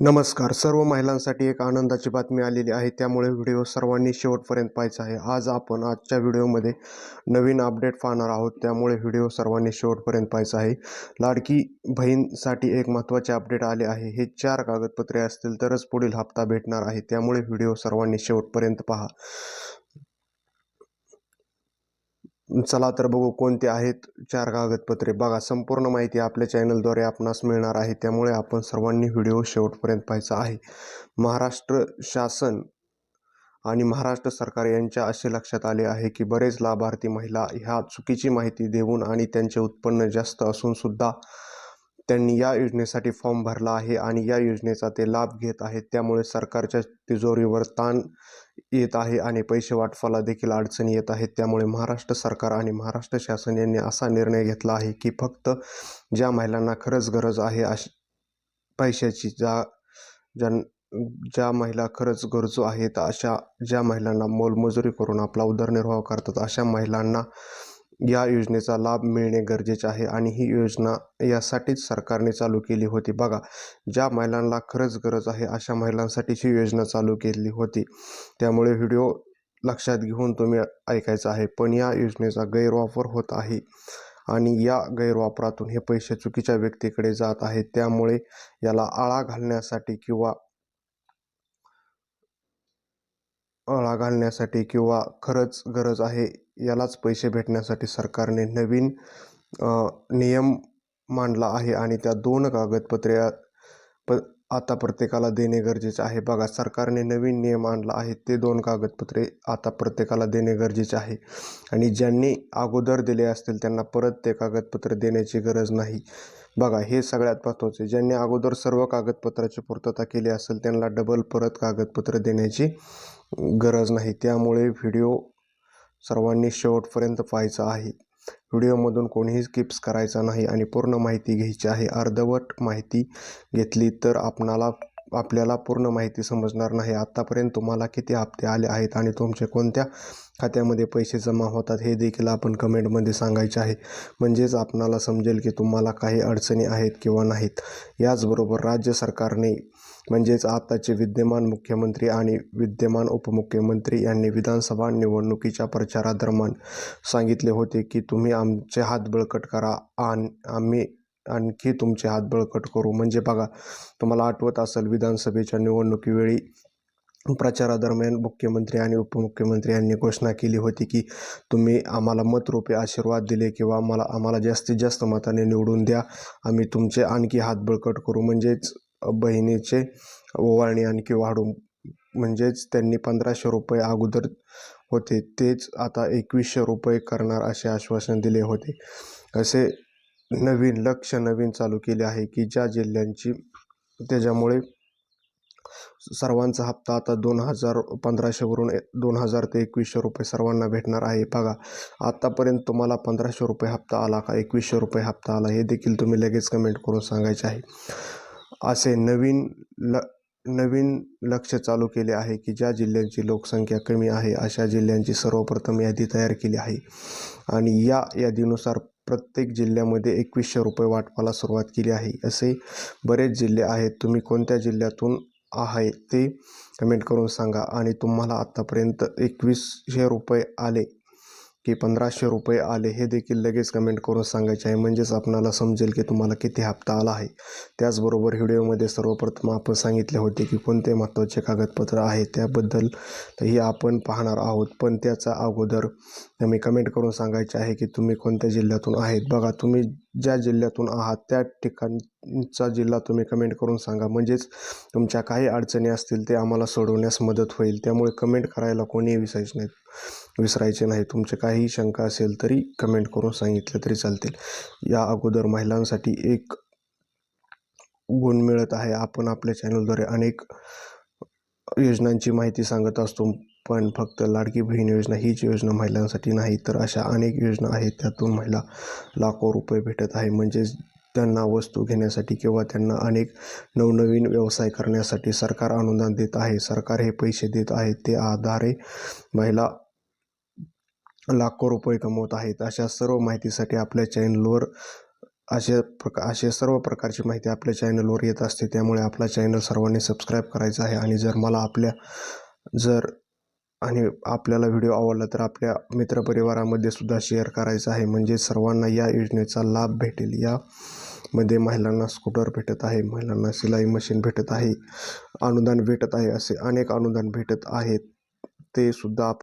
नमस्कार. सर्व महिलांसाठी एक आनंदाची बातमी आलेली आहे. त्यामुळे व्हिडिओ सर्वांनी शेवटपर्यंत पाहायचा आहे. आज आपण आजच्या व्हिडिओमध्ये नवीन अपडेट पाहणार आहोत. त्यामुळे व्हिडिओ सर्वांनी शेवटपर्यंत पाहायचा आहे. लाडकी बहीणसाठी एक महत्त्वाचे अपडेट आले आहे. हे चार कागदपत्रे असतील तरच पुढील हप्ता भेटणार आहे. त्यामुळे व्हिडिओ सर्वांनी शेवटपर्यंत पहा. चला तर बघू कोणते आहेत चार कागदपत्रे. बघा संपूर्ण माहिती आपल्या चॅनलद्वारे आपणास मिळणार आहे. त्यामुळे आपण सर्वांनी व्हिडिओ शेवटपर्यंत पाहायचा आहे. महाराष्ट्र शासन आणि महाराष्ट्र सरकार यांच्या असे लक्षात आले आहे की बरेच लाभार्थी महिला ह्या चुकीची माहिती देऊन आणि त्यांचे उत्पन्न जास्त असून सुद्धा त्यांनी या योजनेसाठी फॉर्म भरला आहे आणि या योजनेचा ते लाभ घेत आहेत. त्यामुळे सरकारच्या तिजोरीवर ताण येत आहे आणि पैसे वाटपाला देखील अडचणी येत आहेत. त्यामुळे महाराष्ट्र सरकार आणि महाराष्ट्र शासन यांनी असा निर्णय घेतला आहे की फक्त ज्या महिलांना खरंच गरज आहे अश पैशाची ज्या ज्या ज्या महिला खरंच गरजू आहेत अशा ज्या महिलांना मोलमजुरी करून आपला उदरनिर्वाह करतात अशा महिलांना या योजनेचा लाभ मिळणे गरजेचे आहे आणि ही योजना यासाठीच सरकारने चालू केली होती. बघा ज्या महिलांना खरंच गरज आहे अशा महिलांसाठी ही योजना चालू केली होती. त्यामुळे व्हिडिओ लक्षात घेऊन तुम्ही ऐकायचा आहे पण या योजनेचा गैरवापर होत आहे आणि या गैरवापरातून हे पैसे चुकीच्या व्यक्तीकडे जात आहेत. त्यामुळे याला आळा घालण्यासाठी किंवा आळा घालण्यासाठी किंवा खरंच गरज आहे यालाच पैसे भेटण्यासाठी सरकारने नवीन नियम मांडला आहे आणि त्या दोन कागदपत्रे प आता प्रत्येकाला देणे गरजेचे आहे. बघा सरकारने नवीन नियम आणला आहे ते दोन कागदपत्रे आता प्रत्येकाला देणे गरजेचे आहे. आणि ज्यांनी अगोदर दिले असतील त्यांना परत ते कागदपत्र देण्याची गरज नाही. बघा हे सगळ्यात महत्त्वाचे. ज्यांनी अगोदर सर्व कागदपत्राची पूर्तता केली असेल त्यांना डबल परत कागदपत्र देण्याची गरज नाही. त्यामुळे व्हिडिओ सर्वांनी शेवटपर्यंत पाहायचा आहे. व्हिडिओमधून कोणीही स्किप्स करायचा नाही आणि पूर्ण माहिती घ्यायची आहे. अर्धवट माहिती घेतली तर आपणाला आपल्याला पूर्ण माहिती समजणार नाही. आत्तापर्यंत तुम्हाला किती हप्ते आले आहेत आणि तुमचे कोणत्या खात्यामध्ये पैसे जमा होतात हे देखील आपण कमेंटमध्ये सांगायचे आहे. म्हणजेच आपणाला समजेल की तुम्हाला काही अडचणी आहेत किंवा नाहीत. याचबरोबर राज्य सरकारने म्हणजेच आताचे विद्यमान मुख्यमंत्री आणि विद्यमान उपमुख्यमंत्री यांनी विधानसभा निवडणुकीच्या प्रचारादरम्यान सांगितले होते की तुम्ही आमचे हात बळकट करा. आणि आम्ही आणखी तुमचे हात बळकट करू. म्हणजे बघा तुम्हाला आठवत असेल विधानसभेच्या निवडणुकीवेळी प्रचारादरम्यान मुख्यमंत्री आणि उपमुख्यमंत्री यांनी घोषणा केली होती की तुम्ही आम्हाला मतरूपी आशीर्वाद दिले किंवा आम्हाला आम्हाला जास्तीत जास्त मताने निवडून द्या. आम्ही तुमचे आणखी हात बळकट करू. म्हणजेच बहिणीचे ओवाळणी आणखी वाढू म्हणजेच त्यांनी पंधराशे रुपये अगोदर होते तेच आता एकवीसशे रुपये करणार असे आश्वासन दिले होते. असे नवीन लक्ष नवीन चालू केले आहे की ज्या जिल्ह्यांची त्याच्यामुळे सर्वांचा हप्ता आता दोन हजार पंधराशेवरून दोन हजार ते एकवीसशे रुपये सर्वांना भेटणार आहे. बघा आत्तापर्यंत तुम्हाला पंधराशे रुपये हप्ता आला का एकवीसशे रुपये हप्ता आला हे देखील तुम्ही लगेच कमेंट करून सांगायचे आहे. असे नवीन ल नवीन लक्ष चालू केले आहे की ज्या जिल्ह्यांची लोकसंख्या कमी आहे अशा जिल्ह्यांची सर्वप्रथम यादी तयार केली आहे. आणि या यादीनुसार प्रत्येक जिल्ह्यामध्ये एकवीसशे रुपये वाटपाला सुरुवात केली आहे. असे बरेच जिल्हे आहेत. तुम्ही कोणत्या जिल्ह्यातून आहे ते कमेंट करून सांगा. आणि तुम्हाला आत्तापर्यंत एकवीसशे रुपये आले की पंधराशे रुपये आले हे देखील लगेच कमेंट करून सांगायचे आहे. म्हणजेच आपणाला समजेल की तुम्हाला किती हप्ता आला आहे. त्याचबरोबर व्हिडिओमध्ये सर्वप्रथम आपण सांगितले होते की कोणते महत्त्वाचे कागदपत्र आहे त्याबद्दल ही आपण पाहणार आहोत. पण त्याचा अगोदर मी कमेंट करून सांगायचे आहे की तुम्ही कोणत्या जिल्ह्यातून आहेत? बघा तुम्ही ज्या जिल्ह्यातून आहात त्या ठिकाणचा जिल्हा तुम्ही कमेंट करून सांगा. म्हणजेच तुमच्या काही अडचणी असतील ते आम्हाला सोडवण्यास मदत होईल. त्यामुळे कमेंट करायला कोणीही विसायचे नाही विसरायचे नाही. तुमचे काही शंका असेल तरी कमेंट करून सांगितलं तरी चालतील. या अगोदर महिलांसाठी एक गुण मिळत आहे. आपण आपल्या चॅनलद्वारे अनेक योजनांची माहिती सांगत असतो. पण फक्त लाडकी बहीण योजना हीच योजना महिलांसाठी नाही तर अशा अनेक योजना आहेत त्यातून महिला लाखो रुपये भेटत आहे. म्हणजेच त्यांना वस्तू घेण्यासाठी किंवा त्यांना अनेक नवनवीन व्यवसाय करण्यासाठी सरकार अनुदान देत आहे. सरकार हे पैसे देत आहे ते आधारे महिला लाखो रुपये कमवत आहेत. अशा सर्व माहितीसाठी आपल्या चॅनलवर अशा प्रका असे सर्व प्रकारची माहिती आपल्या चॅनलवर येत असते त्यामुळे आपला चॅनल सर्वांनी सबस्क्राईब करायचा आहे. आणि जर मला आपल्या जर आणि आपल्याला व्हिडिओ आवडला तर आपल्या मित्रपरिवारामध्ये सुद्धा शेअर करायचा आहे. म्हणजे सर्वांना या योजनेचा लाभ भेटेल. यामध्ये महिलांना स्कूटर भेटत आहे महिलांना सिलाई मशीन भेटत आहे अनुदान भेटत आहे असे अनेक अनुदान भेटत आहेत. ते सुद्धा आप